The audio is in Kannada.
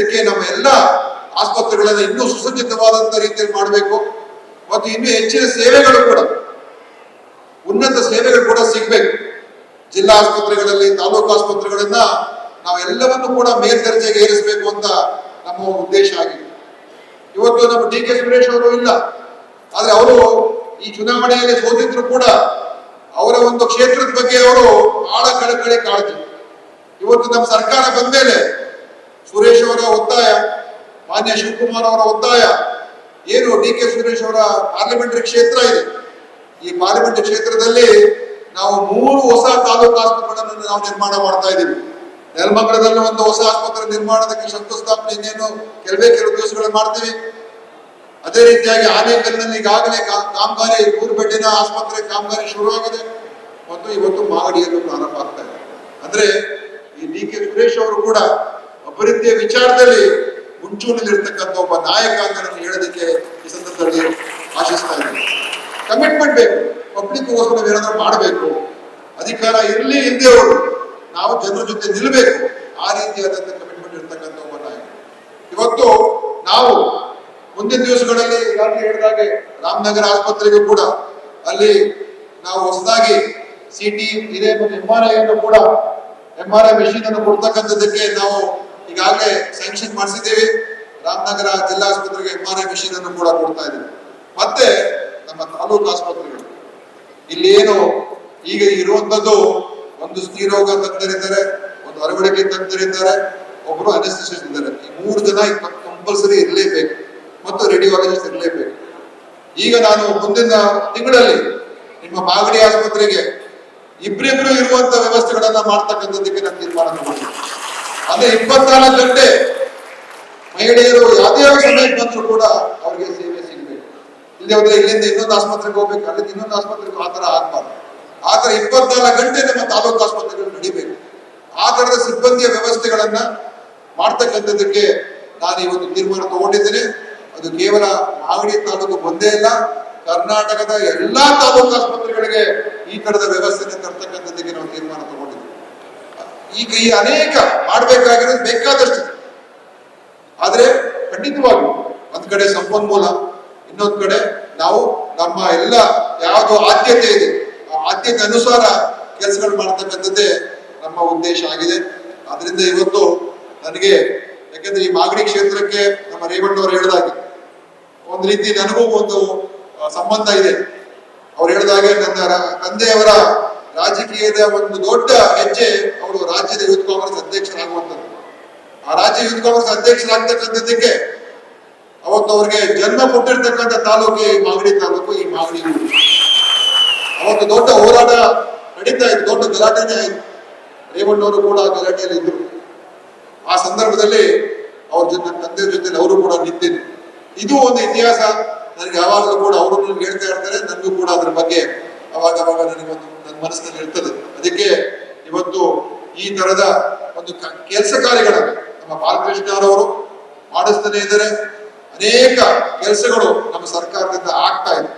ಅದಕ್ಕೆ ನಮ್ಮ ಎಲ್ಲ ಆಸ್ಪತ್ರೆಗಳನ್ನ ಇನ್ನೂ ಸುಸಜ್ಜಿತವಾದಂತ ರೀತಿಯಲ್ಲಿ ಮಾಡಬೇಕು. ಮತ್ತು ಇನ್ನೂ ಹೆಚ್ಚಿನ ಸೇವೆಗಳು ಕೂಡ, ಉನ್ನತ ಸೇವೆಗಳು ಕೂಡ ಸಿಗ್ಬೇಕು. ಜಿಲ್ಲಾ ಆಸ್ಪತ್ರೆಗಳಲ್ಲಿ, ತಾಲೂಕು ಆಸ್ಪತ್ರೆಗಳನ್ನ ನಾವೆಲ್ಲವನ್ನು ಕೂಡ ಮೇಲ್ದರ್ಜೆಗೆ ಏರಿಸಬೇಕು ಅಂತ ನಮ್ಮ ಉದ್ದೇಶ ಆಗಿದೆ. ಇವತ್ತು ನಮ್ಮ ಡಿ ಕೆ ಸುರೇಶ್ ಅವರು ಇಲ್ಲ. ಆದ್ರೆ ಅವರು ಈ ಚುನಾವಣೆಯಲ್ಲಿ ಸೋತಿದ್ರು ಕೂಡ ಅವರ ಒಂದು ಕ್ಷೇತ್ರದ ಬಗ್ಗೆ ಅವರು ಬಹಳ ಕಳಕಳಿ ಕಾಳಜಿ ಇವತ್ತು ನಮ್ಮ ಸರ್ಕಾರ ಬಂದ್ಮೇಲೆ ಸುರೇಶ್ ಅವರ ಒತ್ತಾಯ, ಮಾನ್ಯ ಶಿವಕುಮಾರ್ ಅವರ ಒತ್ತಾಯ, ಏನು ಡಿ ಕೆ ಸುರೇಶ್ ಅವರ ಪಾರ್ಲಿಮೆಂಟರಿ ಕ್ಷೇತ್ರ ಇದೆ? ಈ ಪಾರ್ಲಿಮೆಂಟರಿ ಕ್ಷೇತ್ರದಲ್ಲಿ ನಾವು ಮೂರು ಹೊಸ ತಾಲೂಕು ಆಸ್ಪತ್ರೆಗಳನ್ನು ನಾವು ನಿರ್ಮಾಣ ಮಾಡ್ತಾ ಇದ್ದೀವಿ. ನೆಲಮಂಗಲದಲ್ಲಿ ಒಂದು ಹೊಸ ಆಸ್ಪತ್ರೆ ನಿರ್ಮಾಣದಕ್ಕೆ ಶಂಕುಸ್ಥಾಪನೆ ಇನ್ನೇನು ಕೆಲವೇ ಕೆಲವು ದಿವಸಗಳಲ್ಲಿ ಮಾಡ್ತೀವಿ. ಅದೇ ರೀತಿಯಾಗಿ ಆನೇಕಲ್ನಲ್ಲಿ ಈಗಾಗಲೇ ಕಾಮಗಾರಿ ಮೂರು ಬೆಡ್ಡಿನ ಆಸ್ಪತ್ರೆ ಕಾಮಗಾರಿ ಶುರುವಾಗಿದೆ. ಮತ್ತು ಇವತ್ತು ಮಾಗಡಿಯಲ್ಲೂ ಪ್ರಾರಂಭ ಆಗ್ತಾ ಇದೆ. ಅಂದ್ರೆ ಈ ಡಿ ಕೆ ಸುರೇಶ್ ಅವರು ಕೂಡ ಅಭಿವೃದ್ಧಿಯ ವಿಚಾರದಲ್ಲಿ ಮುಂಚೂಣಿಲಿರ್ತಕ್ಕಂಥ ಒಬ್ಬ ನಾಯಕ ಅಂತ ನಾನು ಹೇಳೋದಕ್ಕೆ ಈ ಸಂದರ್ಭದಲ್ಲಿ ಆಶಿಸ್ತಾ ಇದ್ದೀನಿ. ಕಮಿಟ್ಮೆಂಟ್ ಬೇಕು. ಪಬ್ಲಿಕ್ಗೋಸ್ಕರ ಏನಾದ್ರೂ ಮಾಡಬೇಕು. ಅಧಿಕಾರ ಇರಲಿ ಇಲ್ಲದೆ ಅವರು ನಾವು ಜನರ ಜೊತೆ ನಿಲ್ಲಬೇಕು ಆ ರೀತಿಯಾದಂಥ ಕಮಿಟ್ಮೆಂಟ್ ಇರ್ತಕ್ಕಂಥ ಒಬ್ಬ ನಾಯಕ. ಇವತ್ತು ನಾವು ಮುಂದಿನ ದಿವಸಗಳಲ್ಲಿ ಈಗಾಗಲೇ ಹೇಳಿದಾಗೆ ರಾಮನಗರ ಆಸ್ಪತ್ರೆಗೂ ಕೂಡ ಅಲ್ಲಿ ನಾವು ಹೊಸದಾಗಿ ಸಿಟಿ ಇದೆ ಎಂ ಆರ್ ಐ ಅನ್ನು ಕೂಡ ಎಂ ಆರ್ ಐ ಮೆಷಿನ್ ಅನ್ನು ಕೊಡ್ತಕ್ಕಂಥದ್ದಕ್ಕೆ ನಾವು ಈಗಾಗಲೇ ಸ್ಯಾಂಕ್ಷನ್ ಮಾಡಿಸಿದ್ದೀವಿ. ರಾಮನಗರ ಜಿಲ್ಲಾ ಆಸ್ಪತ್ರೆಗೆ ಐ ಮೆಷಿನ್ ಅನ್ನು ಕೂಡ ಕೊಡ್ತಾ ಇದ್ದೀವಿ ಮತ್ತೆ ನಮ್ಮ ತಾಲೂಕು ಆಸ್ಪತ್ರೆಗಳು. ಇಲ್ಲಿ ಏನು ಈಗ ಇರುವಂತದ್ದು ಒಂದು ಸ್ತ್ರೀರೋಗ ತಜ್ಞರಿದ್ದಾರೆ ಒಂದು ಅರವಳಿಕೆ ತಜ್ಞರಿದ್ದಾರೆ ಒಬ್ಬರು ಅನಿಸ್ಟಿಸ್ ಇದ್ದಾರೆ. ಈ ಮೂರು ಜನ ಕಂಪಲ್ಸರಿ ಇರಲೇಬೇಕು. ಮತ್ತು ರೇಡಿಯಾಲಜಿಸ್ಟ್ ಇರಲೇಬೇಕು. ಈಗ ನಾನು ಮುಂದಿನ ತಿಂಗಳಲ್ಲಿ ನಿಮ್ಮ ಮಾಗಡಿ ಆಸ್ಪತ್ರೆಗೆ ಇಬ್ಬರಿಬ್ರು ಇರುವಂತ ವ್ಯವಸ್ಥೆಗಳನ್ನ ಮಾಡ್ತಕ್ಕಂಥದ್ದಕ್ಕೆ ನಾನು ತೀರ್ಮಾನ ತಗೊಂಡಿದ್ದೀನಿ ಅಂದ್ರೆ ಇಪ್ಪತ್ನಾಲ್ಕು ಗಂಟೆ ಮಹಿಳೆಯರು ಯಾವುದೇ ಸಮಯಕ್ಕೆ ಬಂದರೂ ಕೂಡ ಅವರಿಗೆ ಸೇವೆ ಸಿಗಬೇಕು. ಇಲ್ಲಿ ಹೋದ್ರೆ ಇಲ್ಲಿಂದ ಇನ್ನೊಂದು ಆಸ್ಪತ್ರೆಗೆ ಹೋಗ್ಬೇಕು, ಅಲ್ಲಿಂದ ಇನ್ನೊಂದು ಆಸ್ಪತ್ರೆಗೆ ಆ ಥರ ಆಗ್ಬಾರ್ದು. ಆ ಇಪ್ಪತ್ನಾಲ್ಕು ಗಂಟೆ ನಮ್ಮ ತಾಲೂಕು ಆಸ್ಪತ್ರೆಗಳು ನಡಿಬೇಕು. ಆ ಥರದ ಸಿಬ್ಬಂದಿಯ ವ್ಯವಸ್ಥೆಗಳನ್ನ ಮಾಡ್ತಕ್ಕಂಥದ್ದಕ್ಕೆ ನಾನು ಇವತ್ತು ತೀರ್ಮಾನ ತಗೊಂಡಿದ್ದೇನೆ. ಅದು ಕೇವಲ ಮಾಗಡಿ ತಾಲೂಕು ಒಂದೇ ಇಲ್ಲ ಕರ್ನಾಟಕದ ಎಲ್ಲಾ ತಾಲೂಕು ಆಸ್ಪತ್ರೆಗಳಿಗೆ ಈ ತರದ ವ್ಯವಸ್ಥೆ ತಗೊಂಡಿದ್ದೀವಿ ಈಗ ಈ ಅನೇಕ ಮಾಡಬೇಕಾಗಿರೋದು ಬೇಕಾದಷ್ಟು. ಆದರೆ ಖಂಡಿತವಾಗಿ ಒಂದ್ ಕಡೆ ಸಂಪನ್ಮೂಲ, ಇನ್ನೊಂದ್ ಕಡೆ ನಾವು ನಮ್ಮ ಎಲ್ಲ ಯಾವುದು ಆದ್ಯತೆ ಇದೆ, ಆ ಆದ್ಯತೆ ಅನುಸಾರ ಕೆಲಸಗಳು ಮಾಡ್ತಕ್ಕಂಥದ್ದೇ ನಮ್ಮ ಉದ್ದೇಶ ಆಗಿದೆ. ಅದರಿಂದ ಇವತ್ತು ನನಗೆ, ಯಾಕೆಂದ್ರೆ ಈ ಮಾಗಡಿ ಕ್ಷೇತ್ರಕ್ಕೆ ನಮ್ಮ ರೇವಣ್ಣವ್ರು ಹೇಳಿದಾಗೆ, ಒಂದು ರೀತಿ ನನಗೂ ಒಂದು ಸಂಬಂಧ ಇದೆ. ಅವ್ರು ಹೇಳಿದಾಗೆ ನನ್ನ ತಂದೆಯವರ ರಾಜಕೀಯದ ಒಂದು ದೊಡ್ಡ ಹೆಜ್ಜೆ ಅವರು ರಾಜ್ಯದ ಯೂತ್ ಕಾಂಗ್ರೆಸ್ ಅಧ್ಯಕ್ಷರಾಗುವಂಥದ್ದು. ಆ ರಾಜ್ಯ ಯೂತ್ ಕಾಂಗ್ರೆಸ್ ಅಧ್ಯಕ್ಷರಾಗ್ತಕ್ಕಂಥದ್ದಕ್ಕೆ ಅವತ್ತು ಅವ್ರಿಗೆ ಜನ್ಮ ಕೊಟ್ಟಿರ್ತಕ್ಕಂಥ ತಾಲೂಕು ಈ ಮಾಗಡಿ ತಾಲೂಕು, ಈ ಮಾಗಡಿ. ಅವತ್ತು ದೊಡ್ಡ ಹೋರಾಟ ನಡೀತಾ ಇತ್ತು, ದೊಡ್ಡ ಗಲಾಟೆನೇ ಆಯ್ತು. ರೇವಣ್ಣವರು ಕೂಡ ಗಲಾಟೆಯಲ್ಲಿ ಇದ್ರು. ಆ ಸಂದರ್ಭದಲ್ಲಿ ಅವ್ರ ಜೊತೆ ತಂದೆ ತಂದೆಯ ಜೊತೆ ಅವರು ಕೂಡ ನಿಂತಿದ್ರು. ಇದು ಒಂದು ಇತಿಹಾಸ. ನನಗೆ ಯಾವಾಗಲೂ ಕೂಡ ಅವರು ಹೇಳ್ತಾ ಇರ್ತಾರೆ, ನನಗೂ ಕೂಡ ಅದ್ರ ಬಗ್ಗೆ ಅವಾಗ ಅವಾಗ ನನಗೆ ಒಂದು ನನ್ನ ಮನಸ್ಸಿನಲ್ಲಿ ಇರ್ತದೆ. ಅದಕ್ಕೆ ಇವತ್ತು ಈ ತರದ ಒಂದು ಕೆಲಸ ಕಾರ್ಯಗಳನ್ನು ನಮ್ಮ ಬಾಲಕೃಷ್ಣರವರು ಮಾಡಿಸ್ತಾನೆ ಇದ್ದಾರೆ. ಅನೇಕ ಕೆಲಸಗಳು ನಮ್ಮ ಸರ್ಕಾರದಿಂದ ಆಗ್ತಾ ಇದೆ.